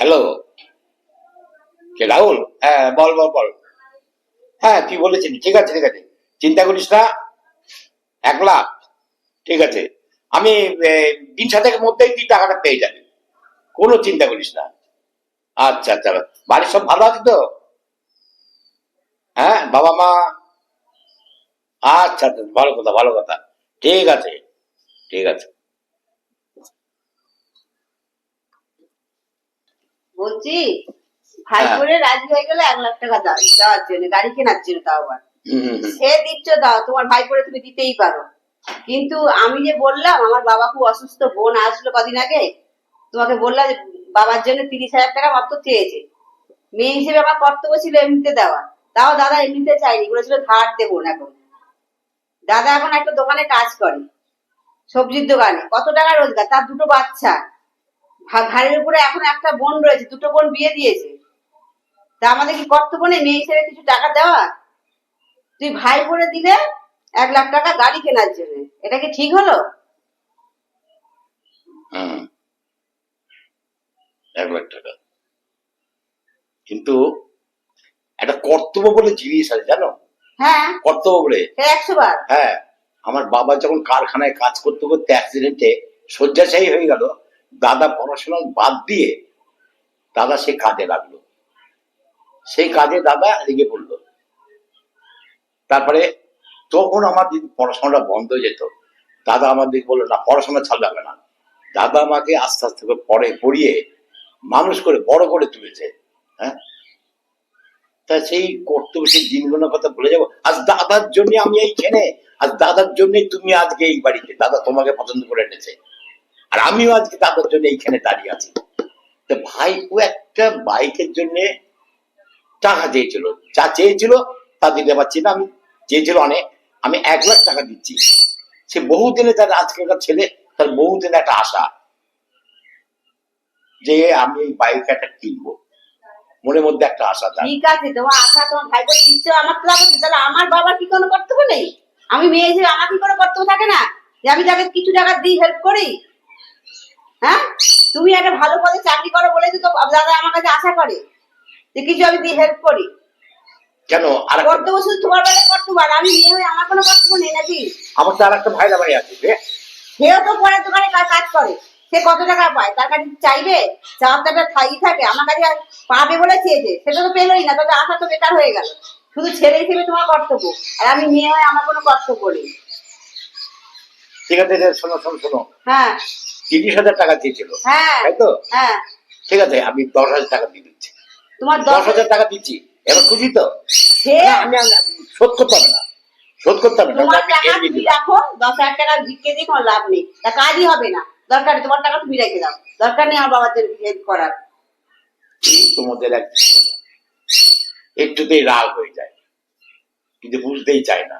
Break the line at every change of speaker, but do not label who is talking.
Hello কে, রাহুল? হ্যাঁ বল বল বল। হ্যাঁ তুই বলেছিলি। ঠিক আছে ঠিক আছে। চিন্তা করিস না। এক লাখ ঠিক আছে। আমি দিন সাতের মধ্যেই তুই টাকাটা পেয়ে যাবি। কোনো চিন্তা করিস না। আচ্ছা আচ্ছা। বাড়ির সব ভালো আছে তো? হ্যাঁ বাবা মা? আচ্ছা আচ্ছা। ভালো কথা ভালো কথা। ঠিক আছে। ঠিক আছে।
বলছি ভাই
হ্যাঁ।
করে রাজি হয়ে গেলে এক লাখ টাকা দাও দেওয়ার জন্য গাড়ি কেনার জন্য তাও আবার। সে দিচ্ছ দাও তোমার ভাই করে তুমি দিতেই পারো। কিন্তু আমি যে বললাম আমার বাবা খুব অসুস্থ বোন আসলো কদিন আগে তোমাকে বললাম যে বাবার জন্য তিরিশ হাজার টাকা মাত্র চেয়েছে। মেয়ে হিসেবে আমার কর্তব্য ছিল এমনিতে দেওয়া। তাও দাদা এমনিতে চাইনি বলেছিল ধার দেবো না এখন। দাদা এখন একটা দোকানে কাজ করে সবজির দোকানে। কত টাকা রোজগার? তার দুটো বাচ্চা। ঘাড়ের উপরে এখন একটা বোন রয়েছে দুটো বোন বিয়ে দিয়েছে। তা আমাদের কি কর্তব্য নেই মেয়ে হিসেবে কিছু টাকা দেওয়া? তুই ভাই করে দিলে এক লাখ টাকা গাড়ি কেনার জন্য। এটা কি ঠিক হলো।
এক লাখ টাকা। কিন্তু একটা কর্তব্য বলে জিনিস আছে জানো?
হ্যাঁ।
কর্তব্য বলে।
একশো বার।
হ্যাঁ। আমার বাবা যখন কারখানায় কাজ করতে করতে অ্যাক্সিডেন্টে শয্যাশায়ী হয়ে গেল দাদা পড়াশোনা বাদ দিয়ে দাদা সে কাজে লাগল। সেই কাজে দাদা লেগে পড়ল। তারপরে তখন আমার যদি পড়াশোনাটা বন্ধ যেত। দাদা আমাদের বলল, না, পড়াশোনা ছাড় যাবে না। দাদা আমাকে আস্তে আস্তে করে পড়ে পড়িয়ে মানুষ করে বড় করে তুলেছে হ্যাঁ? তা সেই কর্তব্য, সেই দিনগুলোর কথা ভুলে যাব। আজ দাদার জন্য আমি এইখানে আজ দাদার জন্যই তুমি আজকে এই বাড়িতে, দাদা তোমাকে পছন্দ করে এনেছে। আর আমিও আজকে দাদার জন্য এইখানে দাঁড়িয়ে আছি। তো ভাই, ও একটা বাইকের জন্য টাকা চেয়েছিল। যা চেয়েছিল, তা দিতে পারছি না। আমি চেয়েছিল অনেক। আমি এক লাখ টাকা দিচ্ছি। সে বহুদিনে তার আজকালকার ছেলে, তার বহুদিনে একটা আশা যে আমি এই বাইক একটা কিনবো। মনের মধ্যে একটা আশা তার।
ঠিক আছে, তোমার আশা, তোমার ভাই করে দিচ্ছ আমার তো লাভ তাহলে আমার বাবার কি কোনো কর্তব্য নেই? আমি মেয়ে হিসেবে আমার কি কোনো কর্তব্য থাকে না? যে আমি তাকে কিছু টাকা দিই হেল্প করি? হ্যাঁ? তুমি একটা ভালো পদে চাকরি করো বলে তো দাদা আমার কাছে আশা করে যে কিছু আমি দিয়ে হেল্প করি।
কেন? আর একটা-
কর্তব্য শুধু তোমার কর্তব্য আর আমি মেয়ে হয়ে আমার কোনো কর্তব্য নেই নাকি?
আমার তো আর একটা ভাইরা ভাই আছে
সেও তো পরের দোকানে কাজ করে। সে কত টাকা পায়? তার কাছে চাইবে? চাওয়াটা থাই থাকে। আমার কাছে পাবে বলে চেয়েছে। সেটা তো পেলোই না। তাহলে আশা তো বেকার হয়ে গেল। শুধু ছেলে হিসেবে তোমার কর্তব্য। আর আমি মেয়ে হয়ে আমার কোনো কর্তব্য নেই।
ঠিক আছে শোনো শোনো শোনো।
হ্যাঁ।
তিরিশ হাজার টাকা চেয়েছিল
হ্যাঁ
তাই তো?
হ্যাঁ।
ঠিক আছে আমি দশ হাজার টাকা দিয়ে দিচ্ছি।
তোমার
দশ হাজার টাকা দিচ্ছি এবার খুশি তো? আমি শোধ করতে হবে না। শোধ করতে হবে না।
রাখো দশ হাজার টাকা ভিক্ষে দিয়ে কোনো লাভ নেই। তা কাজই হবে না। দরকার তোমার টাকা তুমি রেখে দাও। দরকার নেই আমার জন্য হেল্প করার।
এই তোমাদের এক। একটুতেই রাগ হয়ে যায়। কিন্তু বুঝতেই চায় না।